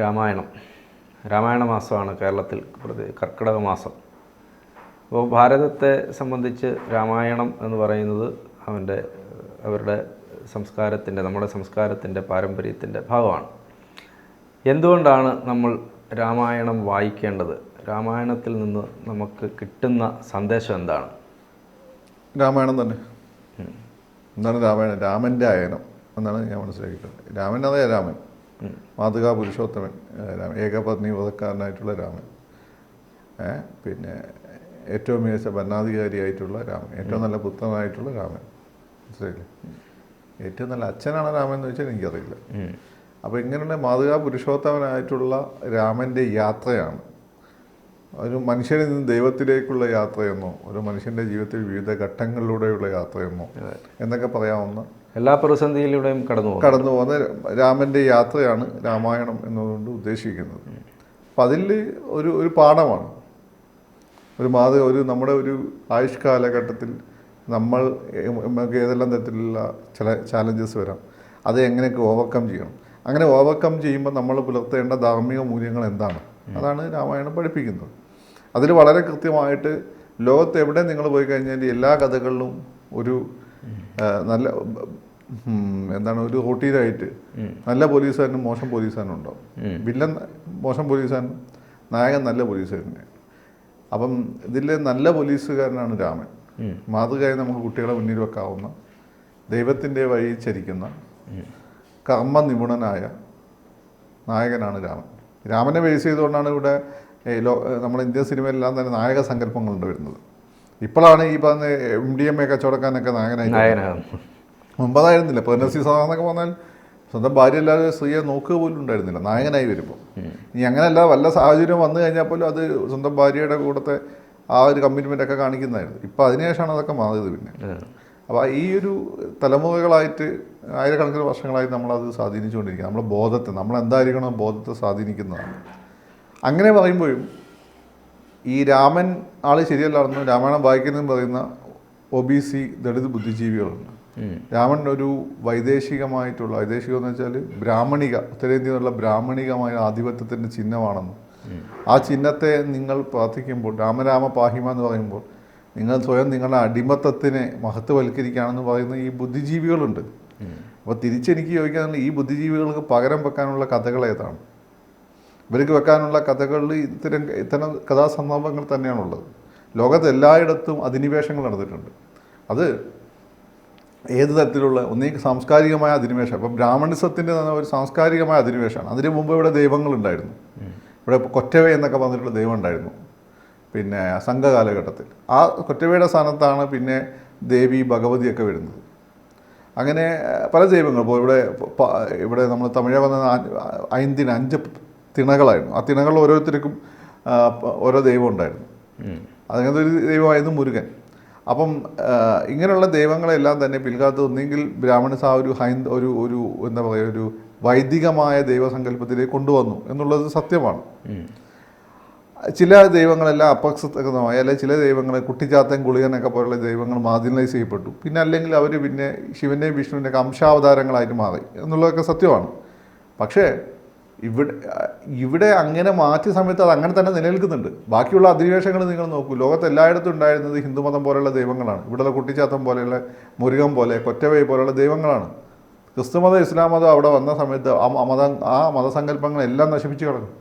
രാമായണം. രാമായണ മാസമാണ് കേരളത്തിൽ പ്രതി- കർക്കിടക മാസം. അപ്പോൾ ഭാരതത്തെ സംബന്ധിച്ച് രാമായണം എന്ന് പറയുന്നത് അവന്റെ അവരുടെ സംസ്കാരത്തിന്റെ നമ്മുടെ സംസ്കാരത്തിന്റെ പാരമ്പര്യത്തിന്റെ ഭാഗമാണ്. എന്തുകൊണ്ടാണ് നമ്മൾ രാമായണം വായിക്കേണ്ടത്? രാമായണത്തിൽ നിന്ന് നമുക്ക് കിട്ടുന്ന സന്ദേശം എന്താണ്? രാമായണം തന്നെ. എന്താണ് രാമായണം രാമന്റെ ആയനം എന്നാണ് ഞാൻ മനസ്സിലാക്കിയിട്ടുള്ളത്. രാമൻ അതേ രാമൻ. മാതൃകാ പുരുഷോത്തമൻ രാമൻ. ഏകപത്നി വധക്കാരനായിട്ടുള്ള രാമൻ. പിന്നെ ഏറ്റവും മികച്ച ഭരണാധികാരിയായിട്ടുള്ള രാമൻ. ഏറ്റവും നല്ല പുത്രനായിട്ടുള്ള രാമൻ. മനസ്സിലായില്ലേ? ഏറ്റവും നല്ല അച്ഛനാണ് രാമൻ എന്ന് വെച്ചാൽ എനിക്കറിയില്ല. അപ്പോൾ ഇങ്ങനെയുള്ള മാതൃകാ പുരുഷോത്തമനായിട്ടുള്ള രാമന്റെ യാത്രയാണ്. ഒരു മനുഷ്യനിൽ നിന്ന് ദൈവത്തിലേക്കുള്ള യാത്രയെന്നോ ഒരു മനുഷ്യന്റെ ജീവിതത്തിൽ വിവിധ ഘട്ടങ്ങളിലൂടെയുള്ള യാത്രയെന്നോ എന്നൊക്കെ പറയാവുന്ന എല്ലാ പ്രതിസന്ധിയിലൂടെയും കടന്നു കടന്നു പോകുന്ന രാമന്റെ യാത്രയാണ് രാമായണം എന്നതുകൊണ്ട് ഉദ്ദേശിക്കുന്നത്. അപ്പം അതിൽ ഒരു ഒരു പാഠമാണ്. ഒരു മാതൃക ഒരു നമ്മുടെ ഒരു ആയുഷ് കാലഘട്ടത്തിൽ നമ്മൾ നമുക്ക് ഏതെല്ലാം തരത്തിലുള്ള ചില ചാലഞ്ചസ് വരാം അത് എങ്ങനെയൊക്കെ ഓവർകം ചെയ്യണം. അങ്ങനെ ഓവർകം ചെയ്യുമ്പോൾ നമ്മൾ പുലർത്തേണ്ട ധാർമ്മിക മൂല്യങ്ങൾ എന്താണ്? അതാണ് രാമായണം പഠിപ്പിക്കുന്നത്. അതിൽ വളരെ കൃത്യമായിട്ട് ലോകത്ത് എവിടെ നിങ്ങൾ പോയി കഴിഞ്ഞാൽ എല്ലാ കഥകളിലും ഒരു നല്ല എന്താണ് ഒരു റൊട്ടീനായിട്ട്. നല്ല പോലീസുകാരനും മോശം പോലീസുകാരനും ഉണ്ടാവും വില്ലൻ മോശം പോലീസുകാരൻ നായകൻ നല്ല പോലീസുകാരനെ. അപ്പം ഇതിൽ നല്ല പോലീസുകാരനാണ് രാമൻ. മാതൃകയായി നമുക്ക് കുട്ടികളെ മുന്നിൽ വെക്കാവുന്ന ദൈവത്തിന്റെ വഴി ചരിക്കുന്ന കർമ്മ നിപുണനായ നായകനാണ് രാമൻ. രാമനെ ബേസ് ചെയ്തുകൊണ്ടാണ് ഇവിടെ ലോ നമ്മുടെ ഇന്ത്യൻ സിനിമയിലെല്ലാം തന്നെ നായക സങ്കല്പങ്ങളുണ്ട് വരുന്നത്. ഇപ്പോഴാണ് ഈ പറഞ്ഞ എം ഡി എം എ കച്ചവടക്കാരനൊക്കെ നായകനായി മുമ്പതായിരുന്നില്ല. സി സാധാരണ പറഞ്ഞാൽ സ്വന്തം ഭാര്യ അല്ലാതെ സ്ത്രീയെ നോക്കുക പോലും ഉണ്ടായിരുന്നില്ല. നായകനായി വരുമ്പോൾ. ഇനി അങ്ങനെയല്ല വല്ല സാഹചര്യം വന്നു കഴിഞ്ഞാൽ പോലും അത് സ്വന്തം ഭാര്യയുടെ കൂടത്തെ ആ ഒരു കമ്മിറ്റ്മെന്റ് ഒക്കെ കാണിക്കുന്നതായിരുന്നു. ഇപ്പോൾ അതിനുശേഷമാണ് അതൊക്കെ മാറിയത് പിന്നെ. അപ്പോൾ ഈ ഒരു തലമുറകളായിട്ട് ആയിരക്കണക്കിന് വർഷങ്ങളായി നമ്മളത് സ്വാധീനിച്ചുകൊണ്ടിരിക്കുക നമ്മളെ ബോധത്തെ നമ്മൾ എന്തായിരിക്കണം ബോധത്തെ സ്വാധീനിക്കുന്നതാണ്. അങ്ങനെ പറയുമ്പോഴും ഈ രാമൻ ആൾ ശരിയല്ലായിരുന്നു. രാമായണം വായിക്കുന്നതെന്ന് പറയുന്ന ഒ ബി സി ദളിത് ബുദ്ധിജീവികളുണ്ട്. രാമൻ ഒരു വൈദേശികമായിട്ടുള്ള വൈദേശികം എന്ന് വെച്ചാൽ ബ്രാഹ്മണിക ഉത്തരേന്ത്യയിൽ നിന്നുള്ള ബ്രാഹ്മണികമായ ആധിപത്യത്തിന്റെ ചിഹ്നമാണെന്ന്. ആ ചിഹ്നത്തെ നിങ്ങൾ പ്രാർത്ഥിക്കുമ്പോൾ രാമരാമ പാഹിമ എന്ന് പറയുമ്പോൾ നിങ്ങൾ സ്വയം നിങ്ങളുടെ അടിമത്തത്തിനെ മഹത്വവൽക്കരിക്കുകയാണെന്ന് പറയുന്ന ഈ ബുദ്ധിജീവികളുണ്ട്. അപ്പോൾ തിരിച്ചെനിക്ക് ചോദിക്കാനുള്ള ഈ ബുദ്ധിജീവികൾക്ക് പകരം വെക്കാനുള്ള കഥകൾ ഏതാണ്? ഇവർക്ക് വെക്കാനുള്ള കഥകളിൽ ഇത്തരം ഇത്തരം കഥാസന്ദർഭങ്ങൾ തന്നെയാണുള്ളത്. ലോകത്ത് എല്ലായിടത്തും അധിനിവേശങ്ങൾ നടന്നിട്ടുണ്ട്. അത് ഏത് തരത്തിലുള്ള ഒന്നീ സാംസ്കാരികമായ അധിനിവേശം. അപ്പം ബ്രാഹ്മണിസത്തിന്റെ തന്നെ ഒരു സാംസ്കാരികമായ അധിനിവേശമാണ്. അതിന് മുമ്പ് ഇവിടെ ദൈവങ്ങളുണ്ടായിരുന്നു. ഇവിടെ കൊറ്റവേ എന്നൊക്കെ പറഞ്ഞിട്ടുള്ള ദൈവം ഉണ്ടായിരുന്നു പിന്നെ സംഘകാലഘട്ടത്തിൽ ആ കൊറ്റവയുടെ സ്ഥാനത്താണ് പിന്നെ ദേവി ഭഗവതിയൊക്കെ വരുന്നത്. അങ്ങനെ പല ദൈവങ്ങൾ. ഇപ്പോൾ ഇവിടെ ഇവിടെ നമ്മൾ തമിഴ് വന്ന ഐന്തിന് അഞ്ച് തിണകളായിരുന്നു. ആ തിണകൾ ഓരോരുത്തർക്കും ഓരോ ദൈവം ഉണ്ടായിരുന്നു. അതങ്ങനത്തെ ഒരു ദൈവമായിരുന്നു മുരുകൻ. അപ്പം ഇങ്ങനെയുള്ള ദൈവങ്ങളെല്ലാം തന്നെ പിൽക്കാലത്ത് ഒന്നെങ്കിൽ ബ്രാഹ്മണസ് ആ ഒരു ഹൈന്ദ ഒരു ഒരു എന്താ പറയുക ഒരു വൈദികമായ ദൈവസങ്കല്പത്തിലേക്ക് കൊണ്ടുവന്നു എന്നുള്ളത് സത്യമാണ്. ചില ദൈവങ്ങളെല്ലാം അപക്സതമായ അല്ലെങ്കിൽ ചില ദൈവങ്ങളെ കുട്ടിച്ചാത്തൻ ഗുളികനൊക്കെ പോലുള്ള ദൈവങ്ങൾ മാർജിനലൈസ് ചെയ്യപ്പെട്ടു. പിന്നെ അല്ലെങ്കിൽ അവർ പിന്നെ ശിവന്റെയും വിഷ്ണുവിന്റെയൊക്കെ അംശാവതാരങ്ങളായിട്ട് മാറി എന്നുള്ളതൊക്കെ സത്യമാണ്. പക്ഷേ ഇവിടെ ഇവിടെ അങ്ങനെ മാറ്റിയ സമയത്ത് അത് അങ്ങനെ തന്നെ നിലനിൽക്കുന്നുണ്ട്. ബാക്കിയുള്ള അധിനിവേശങ്ങൾ നിങ്ങൾ നോക്കൂ. ലോകത്ത് എല്ലായിടത്തും ഉണ്ടായിരുന്നത് ഹിന്ദുമതം പോലെയുള്ള ദൈവങ്ങളാണ്. ഇവിടെയുള്ള കുട്ടിച്ചാത്തം പോലെയുള്ള മുരുകം പോലെ കൊറ്റവൈ പോലെയുള്ള ദൈവങ്ങളാണ്. ക്രിസ്തുമതം ഇസ്ലാം മതം അവിടെ വന്ന സമയത്ത് ആ മതം ആ മതസങ്കല്പങ്ങളെല്ലാം നശിപ്പിച്ച് കിടക്കും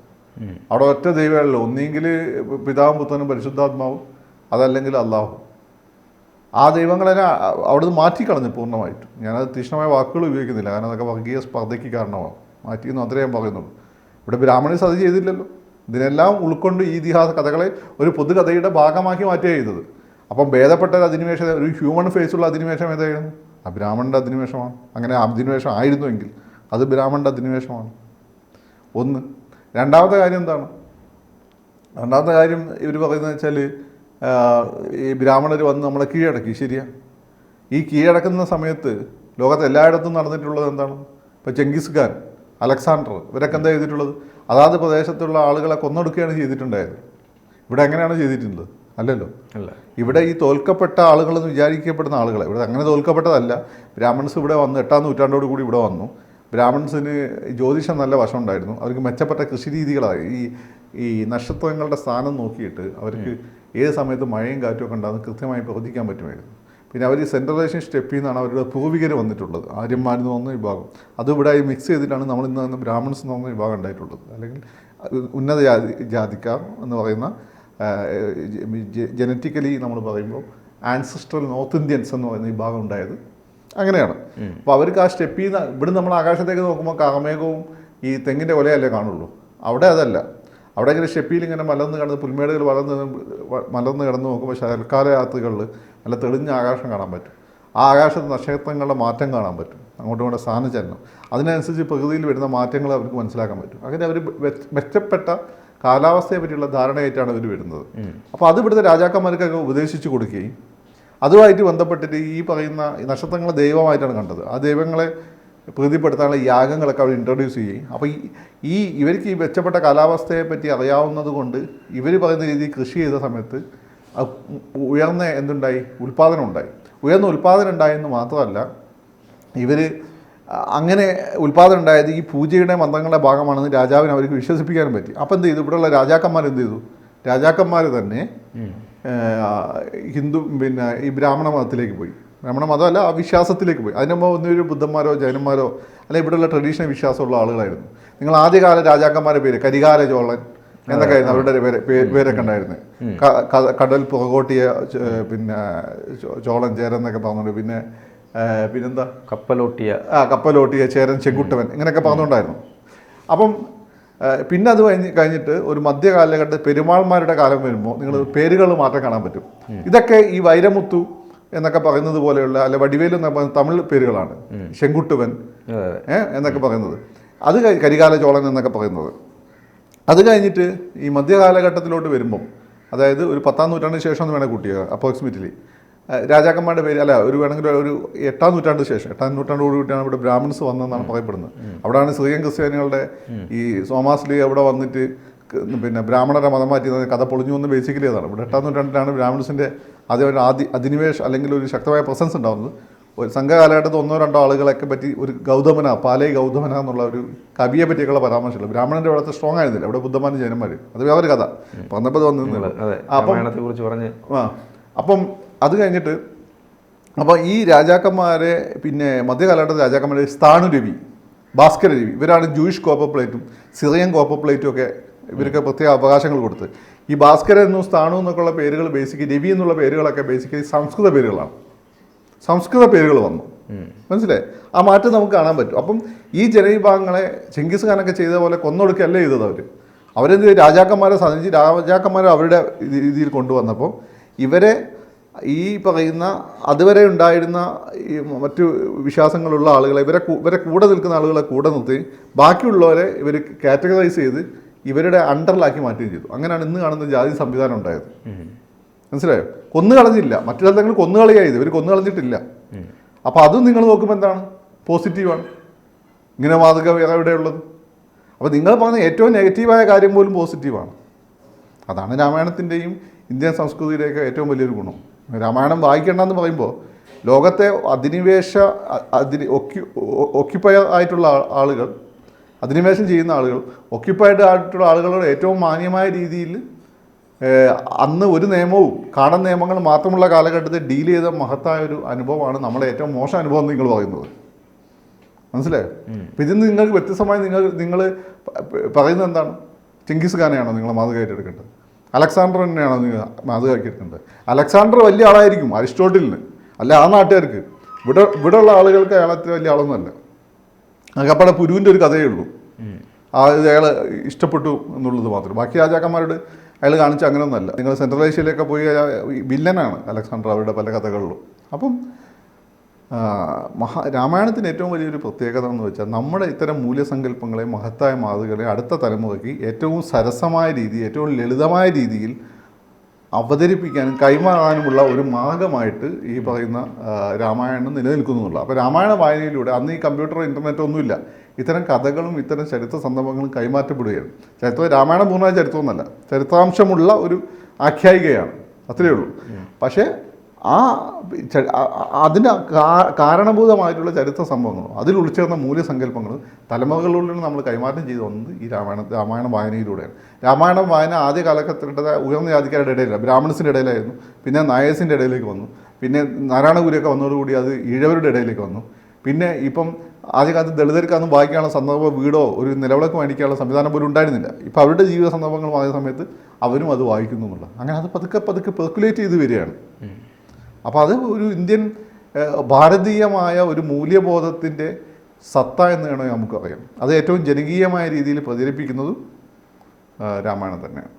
അവിടെ ഒറ്റ ദൈവമല്ലോ ഒന്നെങ്കിൽ പിതാവും പുത്രനും പരിശുദ്ധാത്മാവും അതല്ലെങ്കിൽ അള്ളാഹു ആ ദൈവങ്ങളെ അവിടുന്ന് മാറ്റിക്കളഞ്ഞു പൂർണമായിട്ടും. ഞാനത് തീക്ഷ്ണമായ വാക്കുകൾ ഉപയോഗിക്കുന്നില്ല. കാരണം അതൊക്കെ വർഗീയ സ്പർദ്ധയ്ക്ക് കാരണമാകും മാറ്റിയെന്ന് മാത്രമേ ഞാൻ പറയുന്നുള്ളൂ ഇവിടെ ബ്രാഹ്മണീസ് അത് ചെയ്തില്ലല്ലോ. ഇതിനെല്ലാം ഉൾക്കൊണ്ട് ഈ ഇതിഹാസ കഥകളെ ഒരു പൊതുകഥയുടെ ഭാഗമാക്കി മാറ്റുക ചെയ്തത്. അപ്പം ഭേദപ്പെട്ട ഒരു അധിനിവേശം ഒരു ഹ്യൂമൻ ഫേസുള്ള അധിനിവേശം ഏതായിരുന്നു? ആ ബ്രാഹ്മണന്റെ അധിനിവേശമാണ്. അങ്ങനെ അധിനിവേശം ആയിരുന്നുവെങ്കിൽ അത് ബ്രാഹ്മണന്റെ അധിനിവേശമാണ്. ഒന്ന്. രണ്ടാമത്തെ കാര്യം എന്താണ്? രണ്ടാമത്തെ കാര്യം ഇവർ പറയുന്നത് വെച്ചാൽ ഈ ബ്രാഹ്മണർ വന്ന് നമ്മളെ കീഴടക്കി. ശരിയാ. ഈ കീഴടക്കുന്ന സമയത്ത് ലോകത്ത് എല്ലായിടത്തും നടന്നിട്ടുള്ളത് എന്താണ്? ഇപ്പോൾ ചെങ്കിസ് ഖാൻ അലക്സാണ്ടർ ഇവരൊക്കെ എന്താ ചെയ്തിട്ടുള്ളത്? അതാത് പ്രദേശത്തുള്ള ആളുകളെ കൊന്നൊടുക്കുകയാണ് ചെയ്തിട്ടുണ്ടായത്. ഇവിടെ എങ്ങനെയാണ് ചെയ്തിട്ടുള്ളത്? അല്ലല്ലോ. അല്ല. ഇവിടെ ഈ തോൽക്കപ്പെട്ട ആളുകളെന്ന് വിചാരിക്കപ്പെടുന്ന ആളുകളെ ഇവിടെ അങ്ങനെ തോൽക്കപ്പെട്ടതല്ല. ബ്രാഹ്മൺസ് ഇവിടെ വന്നു എട്ടാം നൂറ്റാണ്ടോട് കൂടി ഇവിടെ വന്നു. ബ്രാഹ്മൺസിന് ജ്യോതിഷം നല്ല വശം ഉണ്ടായിരുന്നു. അവർക്ക് മെച്ചപ്പെട്ട കൃഷി രീതികളായി ഈ ഈ നക്ഷത്രങ്ങളുടെ സ്ഥാനം നോക്കിയിട്ട് അവർക്ക് ഏത് സമയത്ത് മഴയും കാറ്റും ഒക്കെ ഉണ്ടാകുന്ന കൃത്യമായി പ്രവചിക്കാൻ പറ്റുമായിരുന്നു. പിന്നെ അവർ സെൻട്രലൈസേഷൻ സ്റ്റെപ്പിൽ നിന്നാണ് അവരുടെ പൂർവികർ വന്നിട്ടുള്ളത്. ആര്യന്മാരെന്ന് പറഞ്ഞ വിഭാഗം. അത് ഇവിടെ മിക്സ് ചെയ്തിട്ടാണ് നമ്മൾ ഇന്ന് ബ്രാഹ്മൺസ് എന്ന് പറഞ്ഞ വിഭാഗം ഉണ്ടായിട്ടുള്ളത്. അല്ലെങ്കിൽ ഉന്നത ജാതി ജാതിക്കാർ എന്ന് പറയുന്ന ജനറ്റിക്കലി നമ്മൾ പറയുമ്പോൾ ആൻസിസ്ട്രൽ നോർത്ത് ഇന്ത്യൻസ് എന്ന് പറയുന്ന വിഭാഗം ഉണ്ടായത് അങ്ങനെയാണ്. അപ്പോൾ അവർക്ക് ആ സ്റ്റെപ്പിൽ നിന്ന് ഇവിടെ നമ്മൾ ആകാശത്തേക്ക് നോക്കുമ്പോൾ കാമേകവും ഈ തെങ്ങിന്റെ കൊലയല്ലേ കാണുള്ളൂ. അവിടെ അതല്ല. അവിടെ ഇങ്ങനെ സ്റ്റെപ്പിയിൽ ഇങ്ങനെ മലർന്ന് കിടന്ന് പുൽമേടുകൾ വളർന്ന് മലർന്ന് കിടന്ന് നോക്കുമ്പോൾ ശൽക്കാല യാത്രകളിൽ നല്ല തെളിഞ്ഞ ആകാശം കാണാൻ പറ്റും. ആ ആകാശത്ത് നക്ഷത്രങ്ങളുടെ മാറ്റം കാണാൻ പറ്റും. അങ്ങോട്ടും ഇങ്ങോട്ടും സ്ഥാനചലനം അതിനനുസരിച്ച് പ്രകൃതിയിൽ വരുന്ന മാറ്റങ്ങൾ അവർക്ക് മനസ്സിലാക്കാൻ പറ്റും. അങ്ങനെ അവർ മെച്ചപ്പെട്ട കാലാവസ്ഥയെ പറ്റിയുള്ള ധാരണയായിട്ടാണ് അവർ വരുന്നത്. അപ്പോൾ അത് ഇവിടുത്തെ രാജാക്കന്മാർക്കൊക്കെ ഉപദേശിച്ചു കൊടുക്കുകയും അതുമായിട്ട് ബന്ധപ്പെട്ടിട്ട് ഈ പറയുന്ന നക്ഷത്രങ്ങളെ ദൈവമായിട്ടാണ് കണ്ടത്. ആ ദൈവങ്ങളെ പ്രീതിപ്പെടുത്താനുള്ള യാഗങ്ങളൊക്കെ അവർ ഇൻട്രൊഡ്യൂസ് ചെയ്യും അപ്പോൾ ഈ ഈ ഇവർക്ക് ഈ മെച്ചപ്പെട്ട കാലാവസ്ഥയെ പറ്റി അറിയാവുന്നത് കൊണ്ട് ഇവർ പറയുന്ന രീതിയിൽ കൃഷി ചെയ്ത സമയത്ത് ഉയർന്ന എന്തുണ്ടായി? ഉൽപ്പാദനം ഉണ്ടായി ഉയർന്ന ഉൽപ്പാദനം ഉണ്ടായെന്ന് മാത്രമല്ല ഇവർ അങ്ങനെ ഉൽപ്പാദനം ഉണ്ടായത് ഈ പൂജയുടെ മന്ത്രങ്ങളുടെ ഭാഗമാണെന്ന് രാജാവിന് അവർക്ക് വിശ്വസിപ്പിക്കാനും പറ്റി. അപ്പം എന്ത് ചെയ്തു? ഇവിടെയുള്ള രാജാക്കന്മാർ എന്ത് ചെയ്തു? രാജാക്കന്മാർ തന്നെ ഹിന്ദു പിന്നെ ഈ ബ്രാഹ്മണ മതത്തിലേക്ക് പോയി. ബ്രാഹ്മണ മതമല്ല ആ വിശ്വാസത്തിലേക്ക് പോയി. അതിന് മുമ്പ് ഒന്നൊരു ബുദ്ധന്മാരോ ജൈനന്മാരോ അല്ലെങ്കിൽ ഇവിടെയുള്ള ട്രഡീഷണൽ വിശ്വാസമുള്ള ആളുകളായിരുന്നു. നിങ്ങൾ ആദ്യകാല രാജാക്കന്മാരുടെ പേര് കരികാല ചോളൻ എന്നൊക്കെ ആയിരുന്നു അവരുടെ പേരൊക്കെ ക- കടൽ പുറകോട്ടിയ പിന്നെ ചോളൻ ചേരൻ എന്നൊക്കെ പറഞ്ഞുകൊണ്ട് പിന്നെ പിന്നെന്താ? കപ്പലോട്ടിയ. ആ കപ്പലോട്ടിയ ചേരൻ ചെങ്കുട്ടവൻ ഇങ്ങനെയൊക്കെ പറഞ്ഞുകൊണ്ടായിരുന്നു അപ്പം പിന്നെ അത് കഴിഞ്ഞ് കഴിഞ്ഞിട്ട് ഒരു മധ്യകാലഘട്ട പെരുമാൾമാരുടെ കാലം വരുമ്പോൾ നിങ്ങൾ പേരുകൾ മാറ്റം കാണാൻ പറ്റും. ഇതൊക്കെ ഈ വൈരമുത്തു എന്നൊക്കെ പറയുന്നത് പോലെയുള്ള അല്ലെ വടിവേലു എന്നൊക്കെ പറയുന്ന തമിഴ് പേരുകളാണ്. ശെങ്കുട്ടുവൻ എന്നൊക്കെ പറയുന്നത്. അത് കരികാല ചോളൻ എന്നൊക്കെ പറയുന്നത്. അത് കഴിഞ്ഞിട്ട് ഈ മധ്യകാലഘട്ടത്തിലോട്ട് വരുമ്പം അതായത് ഒരു പത്താം നൂറ്റാണ്ടിന് ശേഷം എന്ന് വേണേൽ കൂട്ടിയ അപ്രോക്സിമേറ്റ്ലി രാജാക്കന്മാരുടെ പേര് അല്ല ഒരു വേണമെങ്കിൽ ഒരു എട്ടാം നൂറ്റാണ്ടിന് ശേഷം എട്ടാം നൂറ്റാണ്ടോട് കൂടിയാണ് ഇവിടെ ബ്രാഹ്മിൺസ് വന്നതെന്നാണ് പറയപ്പെടുന്നത്. അവിടെയാണ് ശ്രീയം ക്രിസ്ത്യാനികളുടെ ഈ സോമാസ്ലി അവിടെ വന്നിട്ട് പിന്നെ ബ്രാഹ്മണരെ മതം മാറ്റിയത് കഥ പൊളിഞ്ഞു എന്ന് ബേസിക്കലി അതാണ്. ഇവിടെ എട്ടാം നൂറ്റാണ്ടിലാണ് ബ്രാഹ്മിൺസിന്റെ ആദ്യം ഒരു ആദ്യ അധിനിവേശം അല്ലെങ്കിൽ ഒരു ശക്തമായ പ്രസൻസ് ഉണ്ടാകുന്നത് ഒരു സംഘകാലഘട്ടത്തിൽ ഒന്നോ രണ്ടോ ആളുകളൊക്കെ പറ്റി ഒരു ഗൗതമന പാലൈ ഗൗതമന എന്നുള്ള ഒരു കവിയെ പറ്റിയൊക്കെയുള്ള പരാമർശമുള്ളൂ ബ്രാഹ്മണന്റെ അവിടുത്തെ സ്ട്രോങ് ആയിരുന്നില്ല. അവിടെ ബുദ്ധന്മാരും ജൈനന്മാർ അത് വേറൊരു കഥ. വന്നപ്പോൾ അതെ അപ്പം ആ അപ്പം അത് കഴിഞ്ഞിട്ട് അപ്പോൾ ഈ രാജാക്കന്മാരെ പിന്നെ മധ്യകാലഘട്ടത്തിൽ രാജാക്കന്മാരെ സ്ഥാണു രവി ഭാസ്കര രവി ഇവരാണ് ജൂയിഷ് കോപ്പർ പ്ലേറ്റും സിറിയൻ കോപ്പർ പ്ലേറ്റും ഒക്കെ ഇവർക്ക് പ്രത്യേക അവകാശങ്ങൾ കൊടുത്ത്. ഈ ഭാസ്കര എന്നും സ്ഥാനു എന്നൊക്കെയുള്ള പേരുകൾ ബേസിക്കലി രവി എന്നുള്ള പേരുകളൊക്കെ ബേസിക്കലി സംസ്കൃത പേരുകളാണ്. സംസ്കൃത പേരുകൾ വന്നു. മനസ്സിലായി? ആ മാറ്റം നമുക്ക് കാണാൻ പറ്റും. അപ്പം ഈ ജനവിഭാഗങ്ങളെ ചെങ്കിസ് ഖാനൊക്കെ ചെയ്ത പോലെ കൊന്നൊടുക്കുകയല്ല ചെയ്തത് അവർ അവരെന്ത്? രാജാക്കന്മാരെ സാധിച്ച് രാജാക്കന്മാരെ അവരുടെ രീതിയിൽ കൊണ്ടുവന്നപ്പോൾ ഇവരെ ഈ പറയുന്ന അതുവരെ ഉണ്ടായിരുന്ന ഈ മറ്റു വിശ്വാസങ്ങളുള്ള ആളുകളെ ഇവരെ ഇവരെ കൂടെ നിൽക്കുന്ന ആളുകളെ കൂടെ നിർത്തി ബാക്കിയുള്ളവരെ ഇവർ കാറ്റഗറൈസ് ചെയ്ത് ഇവരുടെ അണ്ടറിലാക്കി മാറ്റുകയും ചെയ്തു. അങ്ങനെയാണ് ഇന്ന് കാണുന്ന ജാതി സംവിധാനം ഉണ്ടായത്. മനസ്സിലായോ? കൊന്നു കളഞ്ഞില്ല. മറ്റു സ്ഥലങ്ങൾ കൊന്നു കളയായത് ഇവർ കൊന്നു കളഞ്ഞിട്ടില്ല. അപ്പോൾ അതും നിങ്ങൾ നോക്കുമ്പോൾ എന്താണ്? പോസിറ്റീവാണ് ഇങ്ങനെ മാതൃക വേറെ എവിടെയുള്ളത് അപ്പോൾ നിങ്ങൾ പറഞ്ഞ ഏറ്റവും നെഗറ്റീവായ കാര്യം പോലും പോസിറ്റീവാണ് അതാണ് രാമായണത്തിന്റെയും ഇന്ത്യൻ സംസ്കൃതിയുടെയൊക്കെ ഏറ്റവും വലിയൊരു ഗുണം. രാമായണം വായിക്കേണ്ടെന്ന് പറയുമ്പോൾ ലോകത്തെ അധിനിവേശ അ- അധിനി ഒക്യു ഒക്യുപ്പയർ ആയിട്ടുള്ള ആളുകൾ അധിനിവേശം ചെയ്യുന്ന ആളുകൾ ഒക്യുപ്പൈഡ് ആയിട്ടുള്ള ആളുകളോട് ഏറ്റവും മാന്യമായ രീതിയിൽ അന്ന് ഒരു നിയമവും കാടൻ നിയമങ്ങൾ മാത്രമുള്ള കാലഘട്ടത്തിൽ ഡീൽ ചെയ്ത മഹത്തായ ഒരു അനുഭവമാണ് നമ്മളെ ഏറ്റവും മോശം അനുഭവം എന്ന് നിങ്ങൾ പറയുന്നത്. മനസ്സിലായോ? അപ്പം ഇതിൽ നിന്ന് നിങ്ങൾക്ക് വ്യത്യസ്തമായി നിങ്ങൾ നിങ്ങൾ പറയുന്നത് എന്താണ്? ചെങ്കിസ് ഖാനെയാണോ നിങ്ങൾ മാതൃകയായിട്ട് എടുക്കേണ്ടത്? അലക്സാണ്ടർ തന്നെയാണോ നിങ്ങൾ മാതൃകയാക്കി എടുക്കേണ്ടത്? അലക്സാണ്ടർ വലിയ ആളായിരിക്കും അരിസ്റ്റോട്ടിലിന് അല്ല ആ നാട്ടുകാർക്ക്. ഇവിടെ ഇവിടെ ഉള്ള ആളുകൾക്ക് അയാളത്ര വലിയ ആളൊന്നുമല്ല. അകപ്പടെ പുരുവിന്റെ ഒരു കഥയേ ഉള്ളൂ. ആ അയാൾ ഇഷ്ടപ്പെട്ടു എന്നുള്ളത് മാത്രം. ബാക്കി രാജാക്കന്മാരോട് അയാൾ കാണിച്ച അങ്ങനെയൊന്നുമല്ല നിങ്ങൾ സെൻട്രൽ ഏഷ്യയിലൊക്കെ പോയി വില്ലനാണ് അലക്സാണ്ടർ അവരുടെ പല കഥകളിലും. അപ്പം മഹാ രാമായണത്തിന് ഏറ്റവും വലിയൊരു പ്രത്യേകത എന്ന് വെച്ചാൽ നമ്മുടെ ഇത്തരം മൂല്യസങ്കല്പങ്ങളെ മഹത്തായ മാതൃകളെ അടുത്ത തലമുറയ്ക്ക് ഏറ്റവും സരസമായ രീതി ഏറ്റവും ലളിതമായ രീതിയിൽ അവതരിപ്പിക്കാനും കൈമാറാനുമുള്ള ഒരു മാർഗമായിട്ട് ഈ പറയുന്ന രാമായണം നിലനിൽക്കുന്നുള്ള അപ്പോൾ രാമായണ വായനയിലൂടെ അന്ന് ഈ കമ്പ്യൂട്ടറോ ഇന്റർനെറ്റോ ഒന്നുമില്ല ഇത്തരം കഥകളും ഇത്തരം ചരിത്ര സന്ദർഭങ്ങളും കൈമാറ്റപ്പെടുകയാണ്. ചരിത്രം രാമായണം പൂർണമായ ചരിത്രമൊന്നുമല്ല. ചരിത്രാംശമുള്ള ഒരു ആഖ്യായികയാണ്. അത്രയേ ഉള്ളൂ. പക്ഷേ ആ അതിന് കാരണഭൂതമായിട്ടുള്ള ചരിത്ര സംഭവങ്ങളും അതിൽ ഉൾച്ചേർന്ന മൂല്യസങ്കല്പങ്ങളും തലമുറകളിലൂടെ നമ്മൾ കൈമാറ്റം ചെയ്തു വന്നത് ഈ രാമായണ രാമായണ വായനയിലൂടെയാണ്. രാമായണ വായന ആദ്യ കാലഘട്ടത്തിൽ ഉയർന്ന ജാതിക്കാരുടെ ഇടയിലാണ് ബ്രാഹ്മണസിന്റെ ഇടയിലായിരുന്നു പിന്നെ നായസിന്റെ ഇടയിലേക്ക് വന്നു പിന്നെ നാരായണഗുരിയൊക്കെ വന്നതോടുകൂടി അത് ഈഴവരുടെ ഇടയിലേക്ക് വന്നു. പിന്നെ ഇപ്പം ആദ്യകാലത്ത് ദളിതർക്കൊന്നും വായിക്കാനുള്ള സന്ദർഭം വീടോ ഒരു നിലവിളക്ക് മേടിക്കാനുള്ള സംവിധാനം പോലും ഉണ്ടായിരുന്നില്ല. ഇപ്പോൾ അവരുടെ ജീവിത സന്ദർഭങ്ങൾ വായ സമയത്ത് അവരും അത് വായിക്കുന്നു എന്നുള്ളത് അങ്ങനെ അത് പതുക്കെ പതുക്കെ പെർക്കുലേറ്റ് ചെയ്ത് വരികയാണ്. അപ്പോൾ അത് ഒരു ഇന്ത്യൻ ഭാരതീയമായ ഒരു മൂല്യബോധത്തിന്റെ സത്ത എന്ന് വേണമെങ്കിൽ നമുക്കറിയാം. അത് ഏറ്റവും ജനകീയമായ രീതിയിൽ പ്രചരിപ്പിക്കുന്നതും രാമായണം തന്നെയാണ്.